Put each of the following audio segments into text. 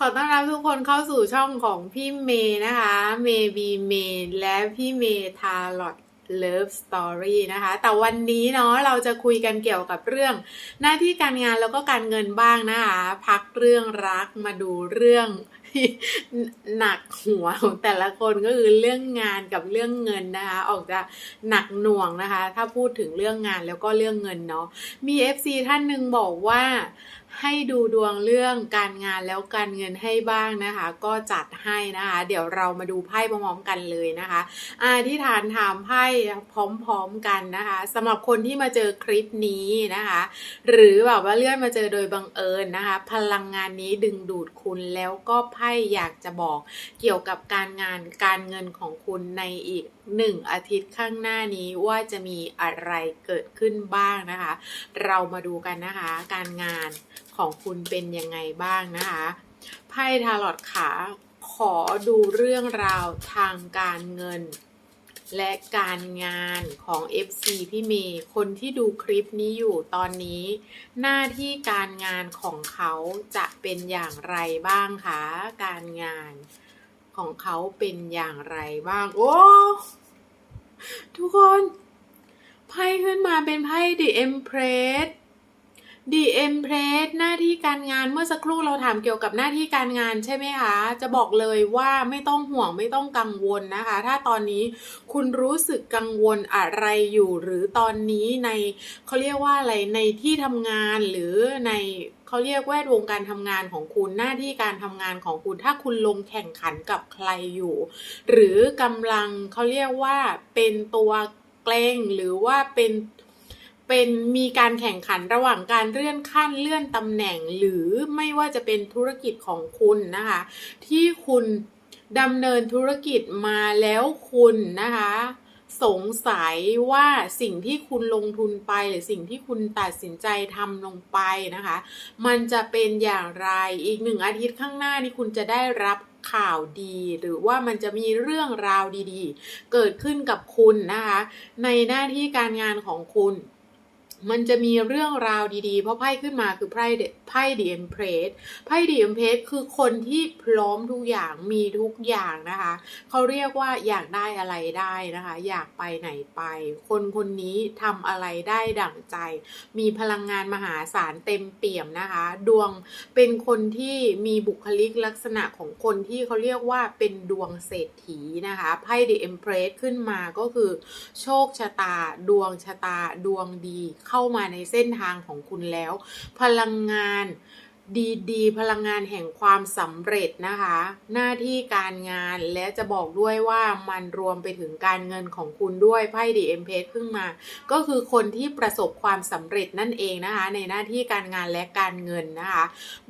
ขอต้อนรับทุกคนเข้าสู่ช่องของพี่เมย์นะคะ เมย์บีเมย์และพี่เมย์ทาร์ลอตเลิฟสตอรี่นะคะ แต่วันนี้เนาะเราจะคุยกันเกี่ยวกับเรื่อง หน้าที่การงานแล้วก็การเงินบ้างนะคะ พักเรื่องรักมาดูเรื่องหนักหัวของแต่ละคนก็คือเรื่องงานกับเรื่องเงินนะคะ ออกจะหนักหน่วงนะคะ ถ้าพูดถึงเรื่องงานแล้วก็เรื่องเงินเนาะมี FC ท่านหนึ่งบอกว่า ให้ดูดวงเรื่องการงานแล้วการเงินให้บ้างนะคะ ก็จัดให้นะคะ เดี๋ยวเรามาดูไพ่พร้อมๆกันเลยนะคะอาที่ฐานถามไพ่พร้อมๆกันนะคะสำหรับคนที่มาเจอคลิปนี้นะคะ หรือแบบว่าเลื่อนมาเจอโดยบังเอิญนะคะ พลังงานนี้ดึงดูดคุณแล้วก็ไพ่อยากจะบอกเกี่ยวกับการงานการเงินของคุณในอีก หนึ่งอาทิตย์ข้างหน้านี้ว่าจะมีอะไรเกิดขึ้นบ้างนะคะ เรามาดูกันนะคะ การงานของคุณเป็นยังไงบ้างนะคะไพ่ทาร์ลอตขาขอดูเรื่องราวทางการเงิน และการงานของ FC พี่เมย์คนที่ดูคลิปนี้อยู่ตอนนี้ หน้าที่การงานของเขาจะเป็นอย่างไรบ้างคะการงาน ของเขาเป็นอย่างไรบ้าง โอ้ ทุกคนไพ่ขึ้นมาเป็นไพ่ The Empress The Empress หน้าที่การงานเมื่อสักครู่เราถามเกี่ยวกับหน้าที่การงานใช่ไหมคะ จะบอกเลยว่าไม่ต้องห่วงไม่ต้องกังวลนะคะ ถ้าตอนนี้คุณรู้สึกกังวลอะไรอยู่ หรือตอนนี้ในเขาเรียกว่าอะไรในที่ทำงานหรือใน เขาเรียกแวดวงการทำงานของคุณหน้าที่การทำงานของคุณ ถ้าคุณลงแข่งขันกับใครอยู่ หรือกำลังเขาเรียกว่าเป็นตัวเกรงหรือว่าเป็นเป็นมีการแข่งขันระหว่างการเลื่อนขั้นเลื่อนตำแหน่ง หรือไม่ว่าจะเป็นธุรกิจของคุณนะคะ ที่คุณดำเนินธุรกิจมาแล้วคุณนะคะ สงสัยว่าสิ่งที่คุณลงทุนไปหรือสิ่งที่คุณตัดสินใจทำลงไปนะคะ มันจะเป็นอย่างไรอีกหนึ่งอาทิตย์ข้างหน้านี่คุณจะได้รับข่าวดีหรือว่ามันจะมีเรื่องราวดีๆ เกิดขึ้นกับคุณนะคะ ในหน้าที่การงานของคุณ มันจะมีเรื่องราวดีๆ เพราะไพ่ขึ้นมาคือไพ่ไพ่ดีเอ็มเพรสไพ่ดีเอ็มเพรสคือคนที่พร้อมทุกอย่างมีทุกอย่างนะคะเขาเรียกว่าอยากได้อะไรได้นะคะ อยากไปไหนไป คนคนนี้ทำอะไรได้ดั่งใจ มีพลังงานมหาศาลเต็มเปี่ยมนะคะ ดวงเป็นคนที่มีบุคลิกลักษณะของคนที่เขาเรียกว่าเป็นดวงเศรษฐีนะคะไพ่ดีเอ็มเพรสขึ้นมาก็คือ โชคชะตา ดวงชะตาดวงดีเข้ามาในเส้นทางของคุณแล้ว พลังงาน ดีๆพลังงานแห่งความสำเร็จนะคะ หน้าที่การงานและจะบอกด้วยว่ามันรวมไปถึงการเงินของคุณด้วยไพ่ดีเอ็มเพขึ้นมา ก็คือคนที่ประสบความสำเร็จนั่นเองนะคะ ในหน้าที่การงานและการเงินนะคะ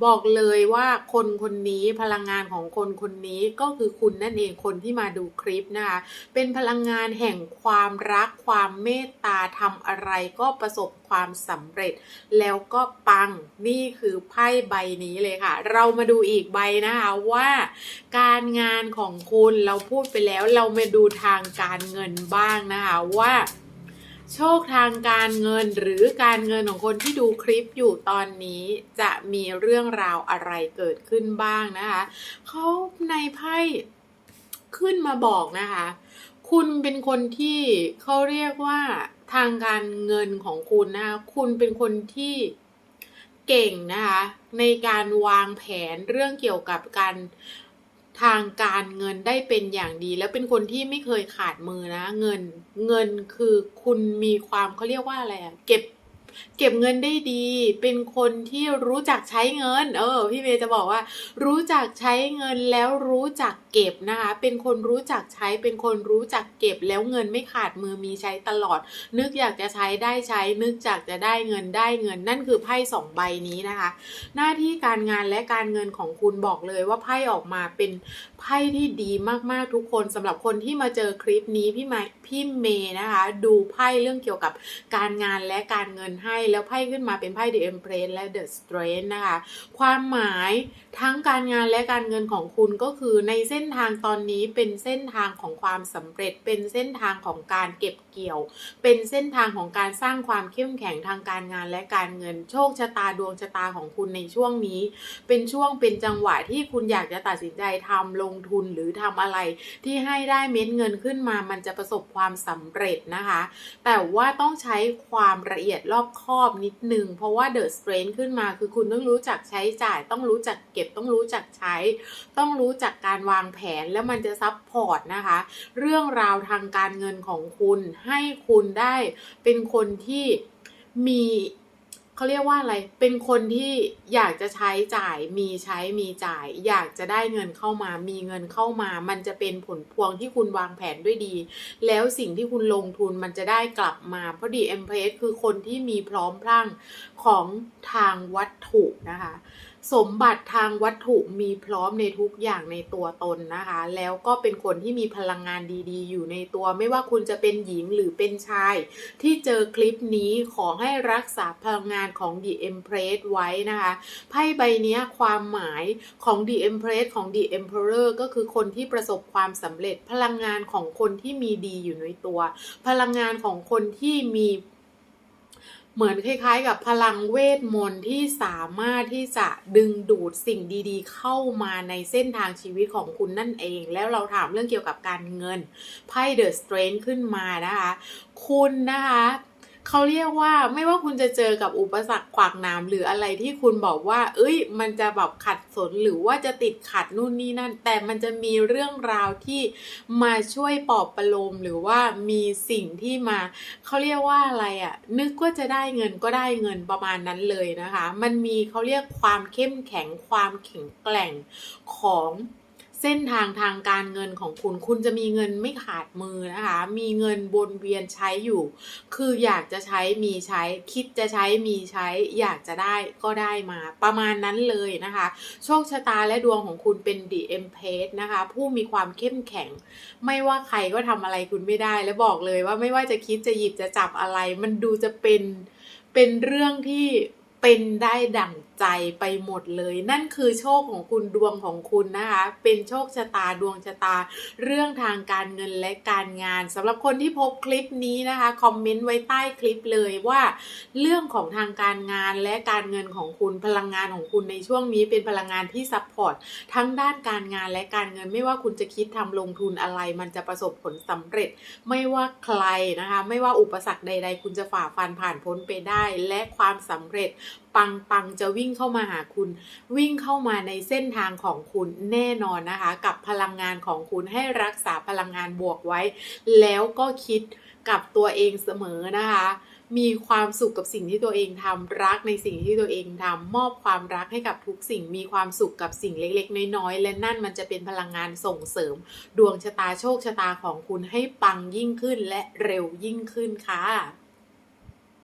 บอกเลยว่าคนคนนี้พลังงานของคนคนนี้ก็คือคุณนั่นเองคนที่มาดูคลิปนะคะ เป็นพลังงานแห่งความรักความเมตตาทำอะไรก็ประสบความสำเร็จ แล้วก็ปังนี่คือไพ่ใบนี้เลยค่ะ เรามาดูอีกใบนะคะว่าการงานของคุณเราพูดไปแล้วเรามาดูทางการเงินบ้างนะคะว่าโชคทางการเงินหรือการเงินของคนที่ดูคลิปอยู่ตอนนี้จะมีเรื่องราวอะไรเกิดขึ้นบ้างนะคะเขาในไพ่ขึ้นมาบอกนะคะ คุณเป็นคนที่เขาเรียกว่าทางการเงินของคุณนะคะคุณเป็นคนที่ เก่งนะคะในการวางแผนเรื่องเกี่ยวกับการทางการเงินได้เป็นอย่างดี แล้วเป็นคนที่ไม่เคยขาดมือนะ เงินเงินคือคุณมีความเขาเรียกว่าอะไรอะเก็บ เก็บเงินได้ดี เป็นคนที่รู้จักใช้เงิน เออ พี่เมย์จะบอกว่า รู้จักใช้เงินแล้วรู้จักเก็บนะคะ เป็นคนรู้จักใช้ เป็นคนรู้จักเก็บแล้วเงินไม่ขาดมือมีใช้ตลอด นึกอยากจะใช้ได้ใช้ นึกอยากจะได้เงินได้เงิน นั่นคือไพ่สองใบนี้นะคะ หน้าที่การงานและการเงินของคุณบอกเลยว่าไพ่ออกมาเป็นไพ่ที่ดีมากๆทุกคนสำหรับคนที่มาเจอคลิปนี้พี่ม พี่เมย์นะคะ ดูไพ่เรื่องเกี่ยวกับการงานและการเงินให้แล้วไพ่ขึ้นมาเป็นไพ่ The Empress และ The Strength นะคะ ความหมายทั้งการงานและการเงินของคุณก็คือในเส้นทางตอนนี้เป็นเส้นทางของความสำเร็จเป็นเส้นทางของการเก็บ เกี่ยว เป็นเส้นทางของการสร้างความเข้มแข็งทางการงานและการเงิน โชคชะตาดวงชะตาของคุณในช่วงนี้ เป็นช่วงเป็นจังหวะที่คุณอยากจะตัดสินใจทำลงทุนหรือทำอะไร ที่ให้ได้เม็ดเงินขึ้นมา มันจะประสบความสำเร็จนะคะ แต่ว่าต้องใช้ความละเอียดรอบคอบนิดนึงเพราะว่าเดอะสเตรนขึ้นมาคือคุณต้องรู้จักใช้จ่าย ต้องรู้จักเก็บต้องรู้จักใช้ ต้องรู้จักการวางแผนแล้วมันจะซับพอร์ตนะคะ เรื่องราวทางการเงินของคุณใให้คุณได้เป็นคนที่มีเขาเรียกว่าอะไร เป็นคนที่อยากจะใช้จ่าย มีใช้มีจ่าย อยากจะได้เงินเข้ามา มีเงินเข้ามา มันจะเป็นผลพวงที่คุณวางแผนด้วยดี แล้วสิ่งที่คุณลงทุนมันจะได้กลับมา เพราะดีเอ็มเพสคือคนที่มีพร้อมพรั่งของทางวัตถุนะคะ สมบัติทางวัตถุมีพร้อมในทุกอย่างในตัวตนนะคะ แล้วก็เป็นคนที่มีพลังงานดีๆ อยู่ในตัว ไม่ว่าคุณจะเป็นหญิงหรือเป็นชาย ที่เจอคลิปนี้ขอให้รักษาพลังงานของ The Empress ไว้นะคะไพ่ใบนี้ความหมายของ The Empress ของ The Emperor ก็คือคนที่ประสบความสำเร็จพลังงานของคนที่มีดีอยู่ในตัว พลังงานของคนที่มี เหมือนคล้ายๆ กับพลังเวทมนต์ที่สามารถที่จะดึงดูดสิ่งดีๆ เข้ามาในเส้นทางชีวิตของคุณนั่นเอง แล้วเราถามเรื่องเกี่ยวกับการเงินไพ่เดอะสเตรนขึ้นมานะคะ คุณนะคะ เขาเรียกว่าไม่ว่าคุณจะเจอกับอุปสรรคขวากนามหรืออะไรที่คุณบอกว่า เอ้ย มันจะแบบขัดสนหรือว่าจะติดขัดนู่นนี่นั่น แต่มันจะมีเรื่องราวที่มาช่วยปลอบประโลมหรือว่ามีสิ่งที่มาเขาเรียกว่าอะไรอะนึกว่าจะได้เงินก็ได้เงินประมาณนั้นเลยนะคะ มันมีเขาเรียกความเข้มแข็งความแข็งแกร่งของ เส้นทางทางการเงินของคุณ คุณจะมีเงินไม่ขาดมือนะคะ มีเงินวนเวียนใช้อยู่ คืออยากจะใช้มีใช้ คิดจะใช้มีใช้ อยากจะได้ก็ได้มา ประมาณนั้นเลยนะคะ โชคชะตาและดวงของคุณเป็นดีเอ็มเพสนะคะ ผู้มีความเข้มแข็ง ไม่ว่าใครก็ทำอะไรคุณไม่ได้ และบอกเลยว่าไม่ว่าจะคิดจะหยิบจะจับอะไร มันดูจะเป็น เป็นเรื่องที่เป็นได้ดั่งใจไปหมดเลย นั่นคือโชคของคุณดวงของคุณนะคะ เป็นโชคชะตาดวงชะตา เรื่องทางการเงินและการงานสำหรับคนที่พบคลิปนี้นะคะคอมเมนต์ไว้ใต้คลิปเลยว่า เรื่องของทางการงานและการเงินของคุณพลังงานของคุณในช่วงนี้เป็นพลังงานที่ซัพพอร์ตทั้งด้านการงานและการเงินไม่ว่าคุณจะคิดทำลงทุนอะไร มันจะประสบผลสำเร็จ ไม่ว่าใครนะคะ ไม่ว่าอุปสรรคใด ๆ คุณจะฝ่าฟันผ่านพ้นไปได้ และความสำเร็จปังปังจะวิ่งเข้ามาหาคุณ วิ่งเข้ามาในเส้นทางของคุณแน่นอนนะคะ กับพลังงานของคุณให้รักษาพลังงานบวกไว้ แล้วก็คิดกับตัวเองเสมอนะคะ มีความสุขกับสิ่งที่ตัวเองทำรักในสิ่งที่ตัวเองทำมอบความรักให้กับทุกสิ่ง มีความสุขกับสิ่งเล็กๆ น้อยๆ และนั่นมันจะเป็นพลังงานส่งเสริม ดวงชะตาโชคชะตาของคุณให้ปังยิ่งขึ้นและเร็วยิ่งขึ้นค่ะ